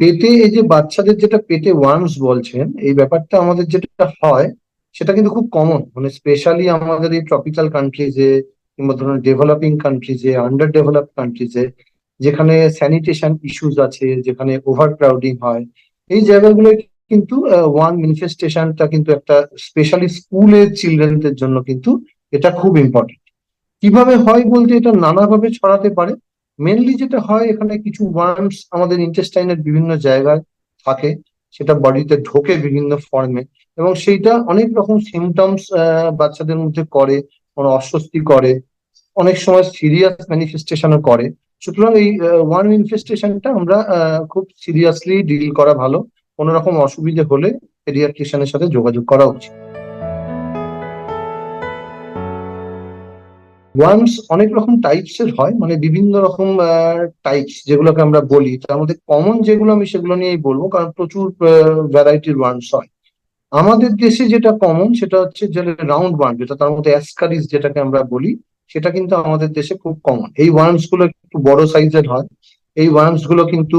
পেটে এই যে বাচ্চাদের যেটা পেটে ওয়ার্মস বলছেন, এই ব্যাপারটা আমাদের যেটা হয়, সেটা কিন্তু খুব কমন মানে স্পেশালি আমাদের এই ট্রপিক্যাল কান্ট্রিজে কিংবা ধরুন ডেভেলপিং কান্ট্রিজে আন্ডার ডেভেলপ কান্ট্রিজে যেখানে স্যানিটেশন ইস্যুস আছে, যেখানে ওভার ক্রাউডিং হয়, এই জায়গাগুলো কিন্তু ওয়ান ম্যানিফেস্টেশনটা কিন্তু একটা স্পেশালি স্কুলের চিলড্রেনদের জন্য কিন্তু এটা খুব ইম্পর্টেন্ট কীভাবে হয় বলতে এটা নানাভাবে ছড়াতে পারে মেনলি যেটা হয়, এখানে কিছু ওয়ার্মস আমাদের ইন্টেস্টাইনের বিভিন্ন জায়গায় থাকে, সেটা বডিতে ঢোকে বিভিন্ন ফর্মে এবং সেইটা অনেক রকম সিমটমস বাচ্চাদের মধ্যে করে অস্বস্তি করে, অনেক সময় সিরিয়াস ম্যানিফেস্টেশনও করে। সুতরাং এই ওয়ার্ম ইনফেস্টেশনটা আমরা খুব সিরিয়াসলি ডিল করা ভালো। কোনো রকম অসুবিধে হলে পেডিয়াট্রিশিয়ানের সাথে যোগাযোগ করা উচিত। ওয়ার্মস অনেক রকম টাইপস এর হয় মানে বিভিন্ন রকম টাইপস যেগুলোকে আমরা বলি। তার মধ্যে কমন যেগুলো আমি সেগুলো নিয়েই বলব, কারণ প্রচুর ভ্যারাইটির ওয়ার্মস হয়। আমাদের দেশে যেটা কমন সেটা হচ্ছে যে রাউন্ড ওয়ার্ম যেটা তার মধ্যে অ্যাসকারিস যেটাকে আমরা বলি, সেটা কিন্তু আমাদের দেশে খুব কমন এই ওয়ার্মসগুলো একটু বড় সাইজের হয় এই ওয়ার্মসগুলো কিন্তু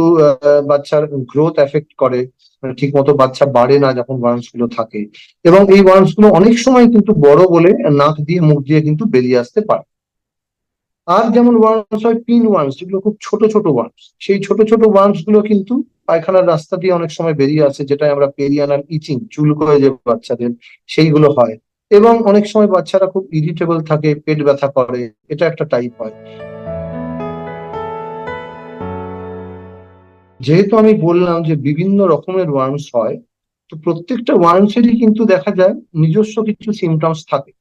বাচ্চার গ্রোথ এফেক্ট করে। মানে ঠিক মতো বাচ্চা বাড়ে না যখন ওয়ার্মসগুলো থাকে। এবং এই ওয়ার্মসগুলো অনেক সময় কিন্তু বড় বলে নাক দিয়ে, মুখ দিয়ে কিন্তু বেরিয়ে আসতে পারে। আর যেমন ওয়ার্মস হয় পিন ওয়ার্মস যেগুলো খুব ছোট ছোট ওয়ার্মস সেই ছোট ছোট ওয়ার্মসগুলো কিন্তু পায়খানার রাস্তা দিয়ে অনেক সময় বেরিয়ে আসে যেটা আমরা পেরিয়ানাল ইচিং চুল করে যে বাচ্চাদের, সেইগুলো হয়। এবং অনেক সময় বাচ্চারা খুব ইরিটেবল থাকে, পেট ব্যথা করে, এটা একটা টাইপ হয়। যেহেতু আমি বললাম যে বিভিন্ন রকমের ওয়ার্মস হয়, তো প্রত্যেকটা ওয়ার্মসেরই কিন্তু দেখা যায় নিজস্ব কিছু সিমটমস থাকে।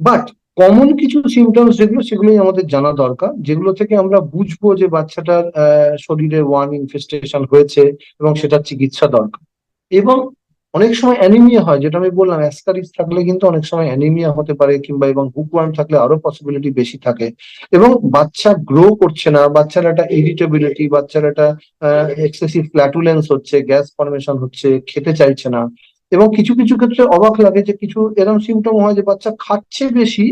বাট কমন কিছু সিমটমস যেগুলো, সেগুলোই আমাদের জানা দরকার, যেগুলো থেকে আমরা বুঝব যে বাচ্চাটার শরীরে ওয়ার্ম ইনফেস্টেশন হয়েছে এবং সেটার চিকিৎসা দরকার। এবং অনেক সময় অ্যানিমিয়া হয়, যেটা আমি বললাম অ্যাসকারিস থাকলে কিন্তু অনেক সময় অ্যানিমিয়া হতে পারে কিংবা এবং হুকওয়ার্ম থাকলে আরও পসিবিলিটি বেশি থাকে। এবং বাচ্চা গ্রো করছে না, বাচ্চার একটা ইরিটেবিলিটি বাচ্চার একটা এক্সেসিভ ফ্ল্যাটুলেন্স হচ্ছে গ্যাস ফর্মেশন হচ্ছে, খেতে চাইছে না। এবং কিছু কিছু ক্ষেত্রে অবাক লাগে যে কিছু এরকম সিমটম হয় যে বাচ্চা খাচ্ছে বেশি,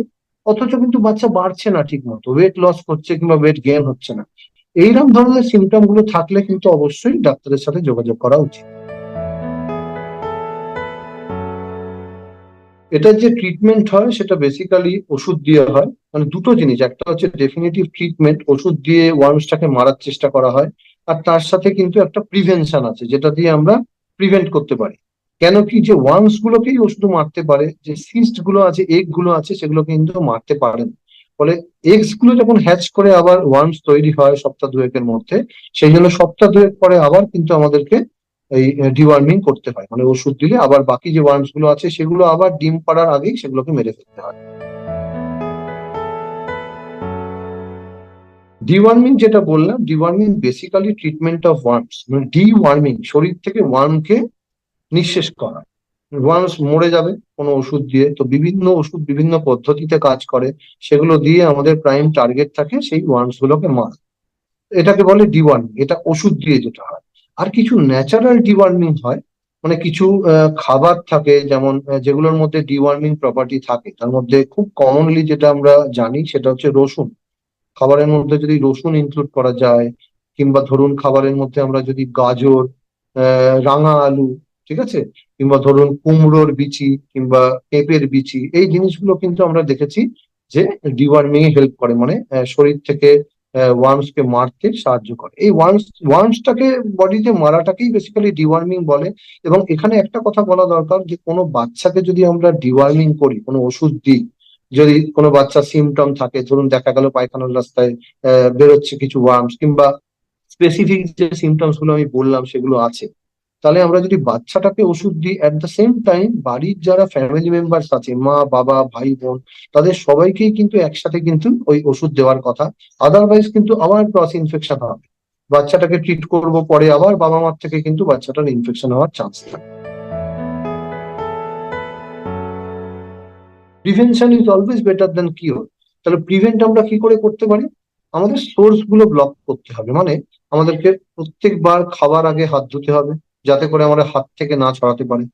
অথচ কিন্তু বাচ্চা বাড়ছে না ঠিক মতো ওয়েট লস করছে কিংবা ওয়েট গেন হচ্ছে না। এইরকম ধরনের সিমটমগুলো থাকলে কিন্তু অবশ্যই ডাক্তারের সাথে যোগাযোগ করা উচিত। এটার যে ট্রিটমেন্ট হয়, সেটা বেসিক্যালি ওষুধ দিয়ে হয়। মানে দুটো জিনিস, একটা হচ্ছে ডেফিনেটিভ ট্রিটমেন্ট ওষুধ দিয়ে ওয়ার্মসটাকে মারার চেষ্টা করা হয়, আর তার সাথে কিন্তু একটা প্রিভেনশন আছে, যেটা দিয়ে আমরা প্রিভেন্ট করতে পারি। কেন কি যে ওয়ার্মস গুলোকেই ওষুধ মারতে পারে, যে সিস্টগুলো আছে এগগুলো আছে, সেগুলো কিন্তু মারতে পারেন ফলে এগসগুলো যখন হ্যাচ করে আবার ওয়ার্মস তৈরি হয় সপ্তাহ দুয়েকের মধ্যে, সেই জন্য সপ্তাহ দুয়েক পরে আবার কিন্তু আমাদেরকে এই ডিওয়ার্মিং করতে হয়। মানে ওষুধ দিলে আবার বাকি যে ওয়ার্মসগুলো আছে, সেগুলো আবার ডিম পাড়ার আগেই সেগুলোকে মেরে ফেলতে হয়। ডিওয়ার্মিং যেটা বললাম deworming basically treatment of worms মানে ডিওয়ার্মিং শরীর থেকে ওয়ার্মকে নিঃশেষ করা। ওয়ার্মস মরে যাবে কোনো ওষুধ দিয়ে, তো বিভিন্ন ওষুধ বিভিন্ন পদ্ধতিতে কাজ করে, সেগুলো দিয়ে আমাদের প্রাইম টার্গেট থাকে সেই ওয়ার্মস গুলোকে মারা। এটাকে বলে ডিওয়ার্মিং এটা ওষুধ দিয়ে যেটা হয়। আর কিছু ন্যাচারাল ডিওয়ার্মিং হয় মানে কিছু খাবার থাকে যেমন যেগুলোর মধ্যে ডিওয়ার্মিং প্রপার্টি থাকে, তার মধ্যে খুব কমনলি যেটা আমরা জানি সেটা হচ্ছে রসুন। খাবারের মধ্যে যদি রসুন ইনক্লুড করা যায়, কিংবা ধরুন খাবারের মধ্যে আমরা যদি গাজর রাঙা আলু, ঠিক আছে? কিংবা ধরুন কুমড়োর বিচি, কিংবা পেঁপের বিচি, এই জিনিসগুলো কিন্তু আমরা দেখেছি যে ডিওয়ার্মিং এ হেল্প করে মানে শরীর থেকে ওয়ার্মস কে মারতে সাহায্য করে। এই ওয়ার্মস ওয়ার্মসটাকে বডিতে মারাটাকেই বেসিক্যালি ডিওয়ার্মিং বলে। এবং এখানে একটা কথা বলা দরকার যে, কোনো বাচ্চাকে যদি আমরা ডিওয়ার্মিং করি, কোনো ওষুধ দিই, যদি কোনো বাচ্চা সিমটম থাকে, ধরুন দেখা গেল পায়খানার রাস্তায় বেরোচ্ছে কিছু ওয়ার্মস কিংবা স্পেসিফিক যে সিমটমসগুলো আমি বললাম সেগুলো আছে তাহলে আমরা যদি বাচ্চাটাকে ওষুধ দিই অ্যাট দ্য সেম টাইম বাড়ির যারা ফ্যামিলি মেম্বার্স আছে, মা, বাবা, ভাই, বোন, তাদের সবাইকেই কিন্তু একসাথে কিন্তু ওই ওষুধ দেওয়ার কথা। আদারওয়াইজ কিন্তু আবার ক্রস ইনফেকশন হবে। বাচ্চাটাকে ট্রিট করব, পরে আবার বাবা মার থেকে কিন্তু বাচ্চাটার ইনফেকশন হওয়ার চান্স থাকে। Prevention is always better than cure তাহলে প্রিভেন্ট আমরা কি করে করতে পারি? আমাদের সোর্সগুলো ব্লক করতে হবে। মানে আমাদেরকে প্রত্যেকবার খাবার আগে হাত ধুতে হবে। যাতে করে আমাদের হাত থেকে না ছড়াতে পারে।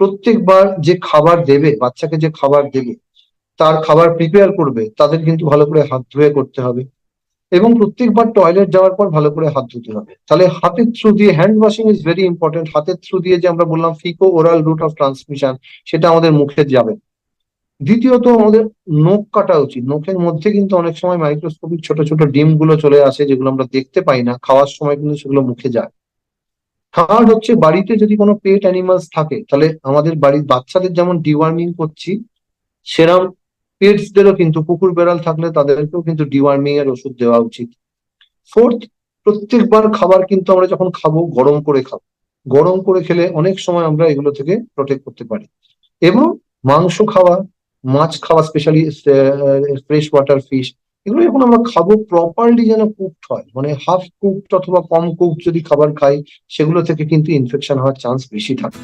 প্রত্যেকবার যে খাবার দেবে, বাচ্চাকে যে খাবার দেবে, তার খাবার প্রিপেয়ার করবে, তাদের কিন্তু ভালো করে হাত ধুয়ে করতে হবে এবং প্রত্যেকবার টয়লেট যাওয়ার পর ভালো করে হাত ধুতে হবে। তাহলে হাতের থ্রু দিয়ে hand washing is very important হাতের থ্রু দিয়ে যে আমরা বললাম faeco oral route of transmission সেটা আমাদের মুখে যাবে। দ্বিতীয়ত আমাদের নখ কাটা উচিত। নখের মধ্যে কিন্তু অনেক সময় মাইক্রোস্কোপিক ছোট ছোট ডিমগুলো চলে আসে যেগুলো আমরা দেখতে পাই না। খাওয়ার সময় কিন্তু সেগুলো মুখে যায়। থার্ড হচ্ছে বাড়িতে যদি কোনো পেট অ্যানিমালস থাকে, তাহলে আমাদের বাড়ির বাচ্চাদের যেমন ডিওয়ার্মিং করছি, সেরম পেটসদেরও কিন্তু কুকুর, বেড়াল থাকলে তাদেরকেও কিন্তু ডিওয়ার্মিং এর ওষুধ দেওয়া উচিত। ফোর্থ প্রত্যেকবার খাবার কিন্তু আমরা যখন খাব, গরম করে খাব। গরম করে খেলে অনেক সময় আমরা এগুলো থেকে প্রোটেক্ট করতে পারি। এবং মাংস খাওয়া, মাছ খাওয়া স্পেশালি ফ্রেশ ওয়াটার ফিশ এগুলো যখন আমরা খাব প্রপারলি যেন কুকড হয় মানে হাফ কুকড অথবা কম কুকড যদি খাবার খাই, সেগুলো থেকে কিন্তু ইনফেকশন হওয়ার চান্স বেশি থাকে।